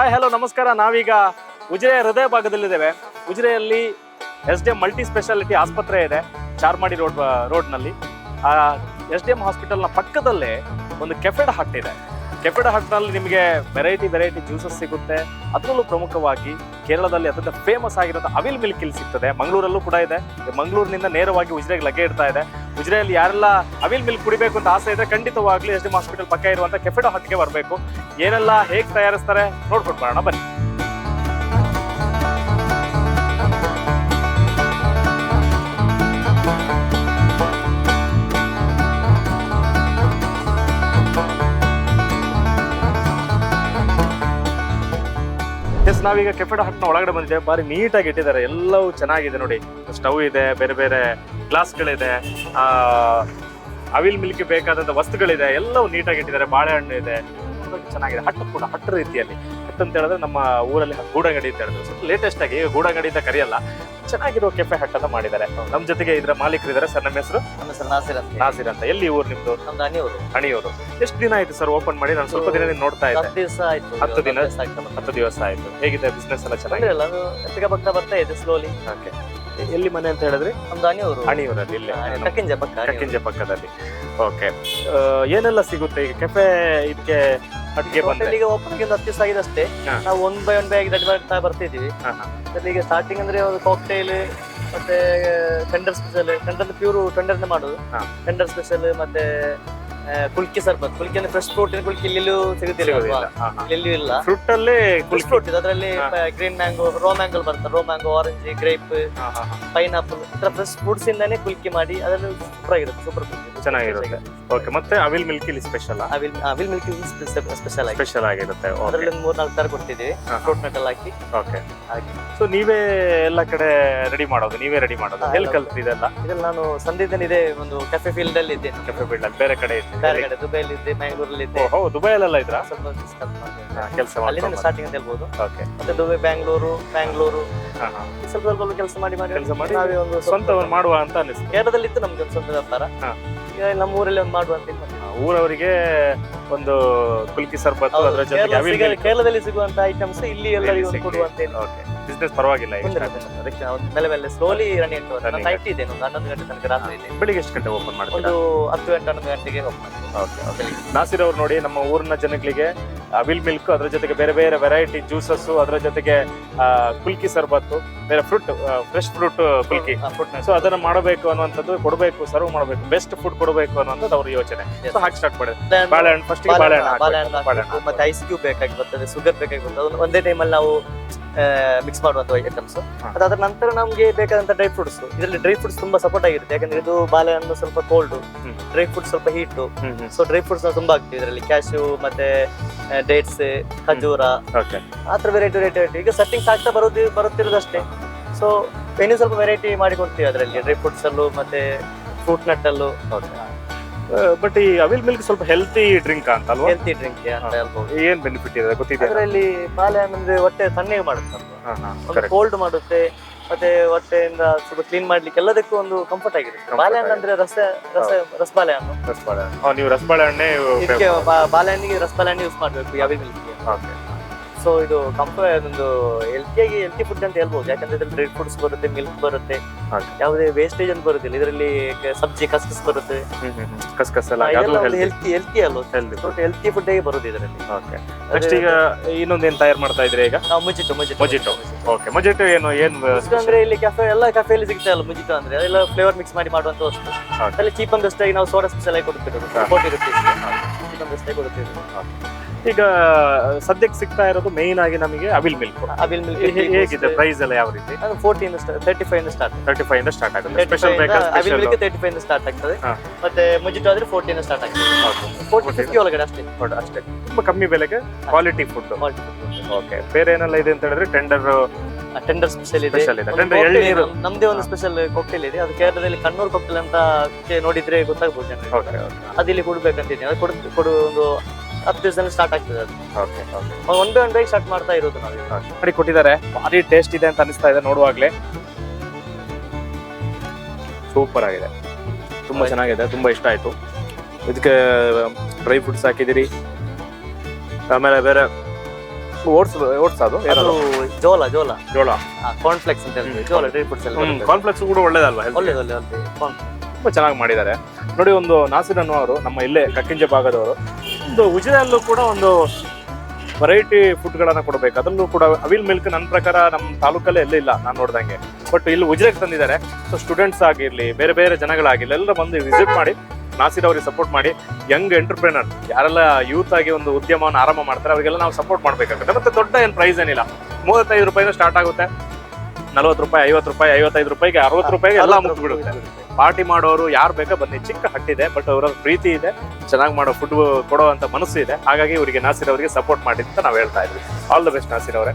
Hi hello ನಮಸ್ಕಾರ. ನಾವೀಗ ಉಜಿರೆಯ ಹೃದಯ ಭಾಗದಲ್ಲಿದ್ದೇವೆ. ಉಜಿರೆಯಲ್ಲಿ S D M multi speciality ಆಸ್ಪತ್ರೆ ಇದೆ, ಚಾರ್ಮಾಡಿ ರೋಡ್ ರೋಡ್ನಲ್ಲಿ. ಆ, ಎಸ್ ಡಿ ಎಂ ಹಾಸ್ಪಿಟಲ್ನ ಪಕ್ಕದಲ್ಲೇ ಒಂದು ಕೆಫೆಡ್ ಹಟ್ ಇದೆ. ಕೆಫೆಡ್ ಹಟ್ನಲ್ಲಿ ನಿಮಗೆ ವೆರೈಟಿ ವೆರೈಟಿ ಜ್ಯೂಸಸ್ ಸಿಗುತ್ತೆ. ಅದರಲ್ಲೂ ಪ್ರಮುಖವಾಗಿ ಕೇರಳದಲ್ಲಿ ಅತ್ಯಂತ ಫೇಮಸ್ ಆಗಿರೋದು ಅವಿಲ್ ಮಿಲ್ಕ್ ಇಲ್ಲಿ ಸಿಗ್ತದೆ. ಮಂಗಳೂರಲ್ಲೂ ಕೂಡ ಇದೆ. ಮಂಗಳೂರಿನಿಂದ ನೇರವಾಗಿ ಉಜಿರೆಗೆ ಲಗ್ಗೆ ಇಡ್ತಾ ಇದೆ. ಉಜಿರೆಯಲ್ಲಿ ಯಾರೆಲ್ಲ ಅವಿಲ್ ಮಿಲ್ಕ್ ಕುಡಿಬೇಕು ಅಂತ ಆಸೆ ಇದೆ ಖಂಡಿತವಾಗ್ಲೂ ಎಸ್ ಡಿ ಹಾಸ್ಪಿಟಲ್ ಪಕ್ಕ ಇರುವಂತ ಕೆಫೆಡೋ ಹಟ್ಟಿಗೆ ಬರಬೇಕು. ಏನೆಲ್ಲ ಹೇಗೆ ತಯಾರಿಸ್ತಾರೆ ನೋಡ್ಕೊಂಡು ಬರೋಣ. ಬನ್ನಿ. ಎಸ್ ನಾವೀಗ ಕೆಫೆಡ ಹಟ್ನ ಒಳಗಡೆ ಬಂದಿದ್ದೇವೆ. ಬಾರಿ ನೀಟಾಗಿ ಇಟ್ಟಿದ್ದಾರೆ. ಎಲ್ಲವೂ ಚೆನ್ನಾಗಿದೆ ನೋಡಿ. ಸ್ಟವ್ ಇದೆ, ಬೇರೆ ಬೇರೆ ಗ್ಲಾಸ್ಗಳಿದೆ ಅವಿಲ್ ಮಿಲ್ಕ್ ಬೇಕಾದಂಥ ವಸ್ತುಗಳಿದೆ. ಎಲ್ಲವೂ ನೀಟಾಗಿ ಇಟ್ಟಿದ್ದಾರೆ. ಬಾಳೆಹಣ್ಣು ಇದೆ. ಚೆನ್ನಾಗಿದೆ. ಹಟ್ಟು ಕೂಡ, ಹಟ್ಟು ರೀತಿಯಲ್ಲಿ. ಹಟ್ಟು ಅಂತ ಹೇಳಿದ್ರೆ ನಮ್ಮ ಊರಲ್ಲಿ ಗೂಡಂಗಡಿ ಅಂತ ಹೇಳಿದ್ರು ಸ್ವಲ್ಪ ಲೇಟೆಸ್ಟ್ ಆಗಿ ಗೂಡಂಗಡಿ ಅಂತ ಕರೆಯಲ್ಲ. ಚೆನ್ನಾಗಿರೋ ಕೆಫೆ ಹಟ್ ಅಂತ ಮಾಡಿದ್ದಾರೆ ನಮ್ ಜೊತೆಗೆ ಇದರ ಮಾಲೀಕರು ಇದ್ದಾರೆ ಸರ್ ನಮ್ಮ ಹೆಸರು? ನಮ್ಮ ಹೆಸರು ನಾಸಿರ್ ಅಂತ ನಾಸಿರ್ ಅಂತ. ಎಲ್ಲಿ ಊರು ನಿಮ್ದು? ನಮ್ದು ಅನಿಯವರು ಹಣಿಯವರು ಎಷ್ಟು ದಿನ ಆಯ್ತು ಸರ್ ಓಪನ್ ಮಾಡಿ? ನಾನು ಸ್ವಲ್ಪ ದಿನದಿಂದ ನೋಡ್ತಾ ಇದ್ದೆ. ಹತ್ತು ದಿವಸ ಆಯ್ತು. ಹತ್ತು ದಿನ? ಹತ್ತು ದಿವಸ ಆಯ್ತು. ಹೇಗಿದೆ ಬಿಸ್ನೆಸ್ ಎಲ್ಲ ಚೆನ್ನಾಗಿ ಚೆನ್ನಾಗಿದೆ? ಇಲ್ಲ ಅದು ಎತ್ತಿಗೆ ಬರ್ತಾ ಬರ್ತಾ ಇದೆ ಸ್ಲೋಲಿ ಓಕೆ. ಎಲ್ಲಿ ಮನೆ ಅಂತ ಹೇಳಿದ್ರಿ? ನಮ್ದು ಅನಿಯವರು ಅಣಿಯೂರಲ್ಲಿ ಇಲ್ಲೇ. ಕಕ್ಕಿಂಜ ಪಕ್ಕ. ಕಕ್ಕಿಂಜೆ ಪಕ್ಕದಲ್ಲಿ. ಓಕೆ. ಏನೆಲ್ಲ ಸಿಗುತ್ತೆ? ಈಗ ಕೆಫೆ ಇದಕ್ಕೆ ಅಡ್ಗೆ ಬಂದ್ರೆ ಈಗ ಓಪನ್ ಆಗಿ ಒಂದು ಹತ್ತು ದಿವಸ ಆಗಿದೆ ಅಷ್ಟೇ ಹಾ. ನಾವು ಒನ್ ಬೈ ಒನ್ ಬೈ ಆಗಿ ರೆಡಿ ಮಾಡ್ತಾ ಬರ್ತಿದೀವಿ. ಹಾ, ಹಾ. ಅದ್ರಲ್ಲಿ ಈಗ ಸ್ಟಾರ್ಟಿಂಗ್ ಅಂದ್ರೆ ಒಂದು ಕಾಕ್ಟೈಲ್ ಮತ್ತೆ tender special tender pure tender ಮಾಡೋದು. ಹಾ. ಟೆಂಡರ್ ಸ್ಪೆಷಲ್ ಮತ್ತೆ ಆ, ಕುಲ್ಕಿ ಸರ್ಬತ್. ಕುಲ್ಕಿ ಅಂದ್ರೆ ಫ್ರೆಶ್ ಫ್ರೂಟ್ ಕುಲ್ಕಿ ಇಲ್ಲಿಯೂ ಸಿಗುತ್ತಿಲ್ಲ ಅಲ್ವಾ? ಇಲ್ಲಿಯೂ ಇಲ್ಲ. ಫ್ರೂಟ್ ಅಲ್ಲೇ ಕುಲ್ಕಿ. ಫ್ರೂಟ್ ಇದೆ. ಅದರಲ್ಲಿ ಹಾ. ಗ್ರೀನ್ ಮ್ಯಾಂಗೋ ರೋ ಮ್ಯಾಂಗೋ ಬರ್ತದೆ. Raw mango orange grape pineapple ಈ ತರ ಫ್ರೆಶ್ ಫ್ರೂಟ್ಸ್ ಇಂದಾನೆ ಕುಲ್ಕಿ ಮಾಡಿ ಅದರಲ್ಲಿ ಸೂಪರ್ ಆಗಿರುತ್ತೆ ಸೂಪರ್ ಚೆನ್ನಾಗಿರುತ್ತೆ. ಓಕೆ ಮತ್ತೆ ಅವಿಲ್ ಮಿಲ್ಕ್ ಇಲ್ಲಿ special avil avil milk special ಆಗಿ ಸ್ಪೆಷಲ್ ಆಗಿರುತ್ತೆ ಅದರಲ್ಲಿ ಒಂದು ಮೂರ್ ನಾಲ್ಕು ತರ ಕೊಡ್ತಿದ್ದೀವಿ. ಫ್ರೂಟ್ ಮೆಟಲ್ ಹಾಕಿ. ಓಕೆ ಹಾಗೆ ಸೊ ನೀವೇ ಎಲ್ಲ ಕಡೆ ರೆಡಿ ಮಾಡೋದು ನೀವೇ ರೆಡಿ ಮಾಡೋದು. ಎಲ್ಲಿ ಕಲ್ತ್ರಿ ಇದೆಲ್ಲ? ಇದ್ರಲ್ಲಿ ನಾನು ಸಂದಿದ್ದನ್ ಇದೆ ಒಂದು ಕೆಫೆ ಫೀಲ್ಡ್ ಅಲ್ಲಿ ಇದ್ದೆ. ಕೆಫೆ ಬಿಲ್ಡ್ ಬೇರೆ ಕಡೆ ಇದ್ದೆ ಬೇರೆ ಕಡೆ ದುಬೈಲಿ ಇದ್ದೆ ಮ್ಯಾಂಗ್ಳೂರಲ್ಲಿ ಇದ್ದೆ ಓ ದುಬೈಲೆಲ್ಲ ಇದ್ರಾ? ಸ್ವಲ್ಪ ಡಿಸ್ಕಸ್ ಮಾಡಿದೆ. ಕೆಲಸ ಅಲ್ಲಿಂದ ಸ್ಟಾರ್ಟಿಂಗ್ ಅಂತ ಹೇಳ್ಬೋದು. ಓಕೆ ಮತ್ತೆ ದುಬೈ ಬ್ಯಾಂಗ್ಳೂರು ಬ್ಯಾಂಗ್ಳೂರು ಸ್ವಲ್ಪ ಸ್ವಲ್ಪ ಕೆಲಸ ಮಾಡಿ ಮಾಡಿ ಕೆಲಸ ಮಾಡಿ ನಾವೇ ಒಂದು ಸ್ವಂತ ಮಾಡುವ ಅಂತ ಅನಿಸ್ತು ಕೇರಳದಲ್ಲಿ ಇತ್ತು ನಮ್ಗೆ ಒಂದು ಸ್ವಂತ ವ್ಯಾಪಾರ. ಈಗ ನಮ್ಮ ಊರಲ್ಲಿ ಒಂದು ಮಾಡುವ ಅಂತ. ಊರವರಿಗೆ ಒಂದು ಕುಲ್ಕಿ ಸರ್ಬತ್ತು ಹೌದು, ಅದರ ಜೊತೆಗೆ ಕೇರಳದಲ್ಲಿ ಸಿಗುವಂತ ಐಟಮ್ಸ್ ಇಲ್ಲಿ ಎಲ್ಲರಿಗೂ ಕೊಡುವ ಅಂತ ಓಕೆ ಬಿಸ್ನೆಸ್ ಪರವಾಗಿಲ್ಲ. ಅದಕ್ಕೆ ಮೇಲೆ ಮೇಲೆ ಸ್ಲೋಲಿ ರನ್ನಿಂಗ್. ನೈಟ್ ಇದೆ ಒಂದು ಹನ್ನೊಂದು ಗಂಟೆ ತನಕ ರಾತ್ರಿ ಇದೆ ಬೆಳಿಗ್ಗೆ ಎಷ್ಟು ಗಂಟೆ ಓಪನ್ ಮಾಡಿ ಒಂದು ಹತ್ತು ಗಂಟೆ ಹನ್ನೊಂದು ಗಂಟೆಗೆ ಓಪನ್ ಓಕೆ ಓಕೆ ನಾಸಿರ್ ಅವ್ರು ನೋಡಿ ನಮ್ಮ ಊರಿನ ಜನಗಳಿಗೆ ಅವಿಲ್ ಮಿಲ್ಕ್ ಅದ್ರ ಜೊತೆಗೆ ಬೇರೆ ಬೇರೆ ವೆರೈಟಿ ಜ್ಯೂಸಸ್ ಅದರ ಜೊತೆಗೆ ಕುಲ್ಕಿ ಸರ್ಬತ್ತು ಬೇರೆ fruit fresh fruit kulukki. So ಅದನ್ನ ಮಾಡಬೇಕು ಅನ್ನುವಂಥದ್ದು ಕೊಡಬೇಕು ಸರ್ವ್ ಮಾಡಬೇಕು ಬೆಸ್ಟ್ ಫುಡ್ ಕೊಡಬೇಕು ಅನ್ನೋದು ಅವ್ರ ಯೋಚನೆ. ಸೊ ಹಾಕಿ ಸ್ಟಾರ್ಟ್ ಮಾಡಿದ್ರು. ಬಾಳೆಹಣ್ಣು ಫಸ್ಟ್ ಬಾಳೆಹಣ್ಣು ಬಾಳೆಹಣ್ಣು. ಮತ್ತೆ ಐಸ್ ಕ್ಯೂಬ್ ಬೇಕಾಗಿ ಬರ್ತದೆ ಶುಗರ್ ಬೇಕಾಗಿ ಬರ್ತದೆ. ಒಂದೇ ಟೈಮಲ್ಲಿ ನಾವು ಮಿಕ್ಸ್ ಮಾಡುವಂತ ಐಟಮ್ಸ್. ಅದಾದ ನಂತರ ನಮಗೆ ಬೇಕಾದಂತ ಡ್ರೈ ಫ್ರೂಟ್ಸ್ ಇದರಲ್ಲಿ ಡ್ರೈ ಫ್ರೂಟ್ಸ್ ತುಂಬಾ ಸಪೋರ್ಟ್ ಆಗಿರುತ್ತೆ. ಯಾಕಂದ್ರೆ ಇದು ಬಾಳೆಹಣ್ಣು ಸ್ವಲ್ಪ ಕೋಲ್ಡ್. ಡ್ರೈ ಫ್ರೂಟ್ ಸ್ವಲ್ಪ ಹೀಟ್ ಸೊ ಡ್ರೈ ಫ್ರೂಟ್ಸ್ ತುಂಬಾ ಆಗ್ತಿವಿ ಇದರಲ್ಲಿ. ಕ್ಯಾಶು ಮತ್ತೆ ಡೇಟ್ಸ್ ಖಜೂರ. ಆತರ ಆ ಥರ ವೆರೈಟಿ ವೆರೈಟಿ ವೆರೈಟಿ ಈಗ ಸೆಟ್ಟಿಂಗ್ಸ್ ಆಗ್ತಾ ಬರೋದು ಬರುತ್ತಿರೋದಷ್ಟೇ. ಸೊ ಇನ್ನೂ ಸ್ವಲ್ಪ ವೆರೈಟಿ ಮಾಡಿ ಕೊಡ್ತೀವಿ ಅದರಲ್ಲಿ. ಡ್ರೈ ಫ್ರೂಟ್ಸ್ ಅಲ್ಲೂ ಮತ್ತೆ ಫ್ರೂಟ್ ನಟ್ ಅಲ್ಲೂ. ಬಟ್ ಈ ಅವಿಲ್ ಮಿಲ್ಕ್ ಸ್ವಲ್ಪ ಹೆಲ್ತಿ ಡ್ರಿಂಕ್ ಅಂತ ಅಲ್ವಾ ಹೆಲ್ತಿ ಡ್ರಿಂಕ್ ಅಂತ ಹೇಳ್ಬೋದು. ಏನ್ ಬೆನಿಫಿಟ್ ಇದೆ? ಗೊತ್ತಿದೆ ಅದರಲ್ಲಿ ಬಾಳೆಹಣ್ಣು ಅಂದ್ರೆ ಹೊಟ್ಟೆ ತಣ್ಣಗೆ ಮಾಡುತ್ತೆ ಕೋಲ್ಡ್ ಮಾಡುತ್ತೆ ಮತ್ತೆ ಹೊಟ್ಟೆಯಿಂದ ಸ್ವಲ್ಪ ಕ್ಲೀನ್ ಮಾಡ್ಲಿಕ್ಕೆ ಎಲ್ಲದಕ್ಕೂ ಒಂದು ಕಂಫರ್ಟ್ ಆಗಿದೆ. ಬಾಳೆಹಣ್ಣು ಅಂದ್ರೆ ರಸ ರಸ ನೀವು ರಸಬಾಳೆಹಣ್ಣೆ ಇದಕ್ಕೆ ಬಾಳೆಹಣ್ಣಿಗೆ ರಸಬಾಳೆಹಣ್ಣು ಯೂಸ್ ಮಾಡ್ಬೇಕು ಯಾವ ಮಿಲ್ಕ್ ಓಕೆ ಸೊ ಇದು ಕಂಫರ್ಟ್ ಒಂದು ಹೆಲ್ತಿಯಾಗಿ ಹೆಲ್ತಿ ಫುಡ್ ಅಂತ ಹೇಳ್ಬೋದು. ಯಾಕಂದ್ರೆ ಇದ್ರಲ್ಲಿ ಡ್ರೈ ಫ್ರೂಟ್ಸ್ ಬರುತ್ತೆ ಮಿಲ್ಕ್ ಬರುತ್ತೆ. ಯಾವುದೇ ವೇಸ್ಟೇಜ್ ಅಂತ ಬರುದಿಲ್ಲ ಇದರಲ್ಲಿ ಸಬ್ಜಿ ಕಸ್ಕಸ್ ಬರುತ್ತೆ. ಕಸ್ಕಸ್ ಎಲ್ಲ ಹೆಲ್ತಿ ಹೆಲ್ತಿ ಅಲ್ವ? ಹೆಲ್ತಿ ಫುಡ್ ಆಗಿ ಬರೋದು ಇದರಲ್ಲಿ. ಓಕೆ ನೆಕ್ಸ್ಟ್ ಈಗ ಇನ್ನೊಂದೇನ್ ತಯಾರು ಮಾಡ್ತಾ ಇದ್ರೆ ಈಗ? ನಾವು mojito mojito. Mojito. Okay mojito ಏನು ಏನು ಅಂದ್ರೆ ಇಲ್ಲಿ ಕೆಫೆ ಎಲ್ಲ ಕೆಫೆಯಲ್ಲಿ ಸಿಗ್ತಾ ಇಲ್ಲ ಮುಜಿಟೋ ಅಂದ್ರೆ. ಅದೆಲ್ಲ ಫ್ಲೇವರ್ ಮಿಕ್ಸ್ ಮಾಡಿ ಮಾಡುವಂತ ವಸ್ತು. ಅಲ್ಲಿ ಚೀಪ್ ಅಂಡ್ ಬೆಸ್ಟ್ ಆಗಿ ನಾವು ಸೋಡಾ ಸ್ಪೆಷಲ್ ಆಗಿ ಕೊಡ್ತಿರೋದು. ಹಾ. Forty rupees cheap and best ಆಗಿ ಕೊಡ್ತಿರೋದು. ಈಗ ಸದ್ಯಕ್ಕೆ ಸಿಗ್ತಾ ಇರೋದು ಮೇನ್ ಆಗಿ ನಮಗೆ ಅವಿಲ್ ಮಿಲ್ಕ್ ಅವಿಲ್ ಮಿಲ್ಕ್ ಹೇಗಿದೆ ಪ್ರೈಸ್ ಎಲ್ಲ ಯಾವ ರೀತಿ? ಅದು fourteen thirty five start thirty five ಇಂದ ಸ್ಟಾರ್ಟ್ ಆಗುತ್ತೆ. ಸ್ಪೆಷಲ್ ತರ್ಟಿ ಫೈವ್ ಇಂದ ಸ್ಟಾರ್ಟ್ ಆಗ್ತದೆ. ಮತ್ತೆ ಮುಜಿಟೋ ಆದ್ರೆ ಫೋರ್ಟೀನ್ ಸ್ಟಾರ್ಟ್ ಆಗ್ತದೆ. ಫೋರ್ಟಿ ಫಿಫ್ಟಿ ಒಳಗಡೆ ಅಷ್ಟೇ. ಅಷ್ಟೇ. ತುಂಬಾ ಕಮ್ಮಿ ಬೆಲೆಗೆ ಕ್ವಾಲಿಟಿ ಫುಡ್ ಓಕೆ ಬೇರೆ ಏನೆಲ್ಲ ಇದೆ ಅಂತ ಹೇಳಿದ್ರೆ ಟೆಂಡರ್ ಟೆಂಡರ್ ಸ್ಪೆಷಲ್ ಇದೆ. ಟೆಂಡರ್ ಇದೆ. ಒಂದು ಎಳ್ನೀರು. ನಮ್ದೇ ಒಂದು ಸ್ಪೆಷಲ್ ಕಾಕ್ಟೇಲ್ ಇದೆ. ಅದು ಕೇರಳದಲ್ಲಿ ಕಣ್ಣೂರು ಕಾಕ್ಟೇಲ್ ಅಂತ ನೋಡಿದ್ರೆ ಗೊತ್ತಾಗ್ಬೋದು ಜನರಿಗೆ. ಓಕೆ ಅದು ಇಲ್ಲಿ ಕೊಡ್ಬೇಕಂತಿದ್ದೀನಿ. ಅದು ಕೊಡ್ ಕೊಡು ಒಂದು ಹತ್ತು ದಿವಸದಲ್ಲಿ ಸ್ಟಾರ್ಟ್ ಆಗ್ತದೆ ಅದು. Okay okay one by one by ಸ್ಟಾರ್ಟ್ ಮಾಡ್ತಾ ಇರೋದು ನಾವು ಮಾಡಿ ಕೊಟ್ಟಿದ್ದಾರೆ. ಭಾರಿ ಟೇಸ್ಟ್ ಇದೆ ಅಂತ ಅನಿಸ್ತಾ ಇದೆ ನೋಡುವಾಗ್ಲೇ. ಸೂಪರ್ ಆಗಿದೆ. ತುಂಬ ಚೆನ್ನಾಗಿದೆ ತುಂಬ ಇಷ್ಟ ಆಯಿತು. ಇದಕ್ಕೆ ಡ್ರೈ ಫ್ರೂಟ್ಸ್ ಹಾಕಿದಿರಿ ಆಮೇಲೆ ಬೇರೆ ಓಟ್ಸ್ ಓಟ್ಸ್ ಅದು ಅದು ಜೋಳ ಜೋಳ. ಜೋಳ. ಕಾನ್ಫ್ಲೆಕ್ಸ್ ಅಂತ ಹೇಳ್ತೀವಿ. ಜೋಳ ಡ್ರೈ ಫ್ರೂಟ್ಸ್ ಎಲ್ಲ ಕಾರ್ನ್ಫ್ಲೆಕ್ಸ್ ಕಾನ್ಫ್ಲೆಕ್ಸ್ ಕೂಡ ಒಳ್ಳೇದಲ್ವಾ? ಒಳ್ಳೇದು ಒಳ್ಳೆ ತುಂಬಾ ಚೆನ್ನಾಗಿ ಮಾಡಿದ್ದಾರೆ. ನೋಡಿ ಒಂದು ನಾಸಿರ್ ಅನ್ನುವರು ನಮ್ಮ ಇಲ್ಲೇ ಕಕ್ಕಿಂಜೆ ಭಾಗದವರು ಒಂದು ಉಜಿರೆಯಲ್ಲೂ ಕೂಡ ಒಂದು ವೆರೈಟಿ ಫುಡ್ಗಳನ್ನು ಕೊಡಬೇಕು. ಅದರಲ್ಲೂ ಕೂಡ ಅವಿಲ್ ಮಿಲ್ಕ್ ನನ್ನ ಪ್ರಕಾರ ನಮ್ಮ ತಾಲೂಕಲ್ಲೇ ಎಲ್ಲ ಇಲ್ಲ ನಾನು ನೋಡ್ದಂಗೆ. ಬಟ್ ಇಲ್ಲಿ ಉಜ್ರೆಗೆ ತಂದಿದ್ದಾರೆ. ಸೊ ಸ್ಟೂಡೆಂಟ್ಸ್ ಆಗಿರಲಿ ಬೇರೆ ಬೇರೆ ಜನಗಳಾಗಿರ್ಲಿ ಎಲ್ಲ ಬಂದು ವಿಸಿಟ್ ಮಾಡಿ ನಾಸಿರ್ ಅವರಿಗೆ ಸಪೋರ್ಟ್ ಮಾಡಿ ಯಂಗ್ ಎಂಟರ್ಪ್ರಿನರ್ ಯಾರೆಲ್ಲ ಯೂತ್ ಆಗಿ ಒಂದು ಉದ್ಯಮವನ್ನು ಆರಂಭ ಮಾಡ್ತಾರೆ ಅವರಿಗೆಲ್ಲ ನಾವು ಸಪೋರ್ಟ್ ಮಾಡಬೇಕಾಗುತ್ತೆ. ಮತ್ತೆ ದೊಡ್ಡ ಏನು ಪ್ರೈಸ್ ಏನಿಲ್ಲ. ಮೂವತ್ತೈದು ರೂಪಾಯಿಂದ ಸ್ಟಾರ್ಟ್ ಆಗುತ್ತೆ. ನಲವತ್ತು ರೂಪಾಯಿ ಐವತ್ತು ರೂಪಾಯಿ ಐವತ್ತೈದು ರೂಪಾಯಿಗೆ ಅರವತ್ತು ರೂಪಾಯಿಗೆ ಎಲ್ಲ ಬಿಡುತ್ತೆ. ಪಾರ್ಟಿ ಮಾಡೋರು ಯಾರು ಬೇಕೋ ಬನ್ನಿ. ಚಿಕ್ಕ ಹಟ್ಟಿದೆ ಬಟ್ ಅವರ ಪ್ರೀತಿ ಇದೆ ಚೆನ್ನಾಗಿ ಮಾಡೋ ಫುಡ್ ಕೊಡೋ ಅಂತ ಮನಸ್ಸು ಇದೆ. ಹಾಗಾಗಿ ಇವರಿಗೆ ನಾಸಿರ್ ಅವರಿಗೆ ಸಪೋರ್ಟ್ ಮಾಡಿ ಅಂತ ನಾವು ಹೇಳ್ತಾ ಇದ್ವಿ. ಆಲ್ ದ ಬೆಸ್ಟ್ ನಾಸಿರ್ ಅವರೇ.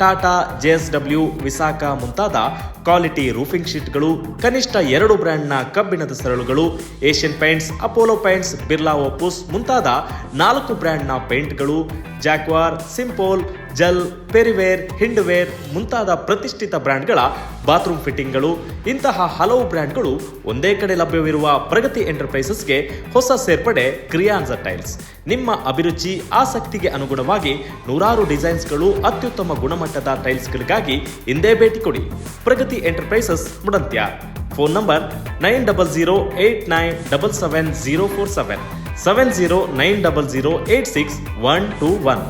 ಟಾಟಾ ಜೆಎಸ್ಡಬ್ಲ್ಯೂ ವಿಸಾಕ ಮುಂತಾದ ಕ್ವಾಲಿಟಿ ರೂಫಿಂಗ್ ಶೀಟ್ಗಳು, ಕನಿಷ್ಠ ಎರಡು ಬ್ರ್ಯಾಂಡ್ನ ಕಬ್ಬಿಣದ ಸರಳುಗಳು, Asian paints, Apollo paints, Birla opus ಮುಂತಾದ ನಾಲ್ಕು ಬ್ರ್ಯಾಂಡ್ನ ಪೇಂಟ್ಗಳು, ಜಾಕ್ವಾರ್, ಸಿಂಪೋಲ್ ಜಲ್, ಪೆರಿವೇರ್, ಹಿಂಡ್ವೇರ್ ಮುಂತಾದ ಪ್ರತಿಷ್ಠಿತ ಬ್ರ್ಯಾಂಡ್ಗಳ ಬಾತ್ರೂಮ್ ಫಿಟ್ಟಿಂಗ್ಗಳು, ಇಂತಹ ಹಲವು ಬ್ರ್ಯಾಂಡ್ಗಳು ಒಂದೇ ಕಡೆ ಲಭ್ಯವಿರುವ ಪ್ರಗತಿ ಎಂಟರ್ಪ್ರೈಸಸ್ಗೆ ಹೊಸ ಸೇರ್ಪಡೆ ಕ್ರಿಯಾನ್ಸ ಟೈಲ್ಸ್. ನಿಮ್ಮ ಅಭಿರುಚಿ, ಆಸಕ್ತಿಗೆ ಅನುಗುಣವಾಗಿ ನೂರಾರು ಡಿಸೈನ್ಸ್ಗಳು ಅತ್ಯುತ್ತಮ ಗುಣಮಟ್ಟದ ಟೈಲ್ಸ್ಗಳಿಗಾಗಿ ಹಿಂದೆ ಭೇಟಿ ಕೊಡಿ. Pragati enterprises ಮುಡಂತ್ಯ. Phone number nine double zero eight nine double seven zero four seven. Seven zero nine double zero eight six one two one.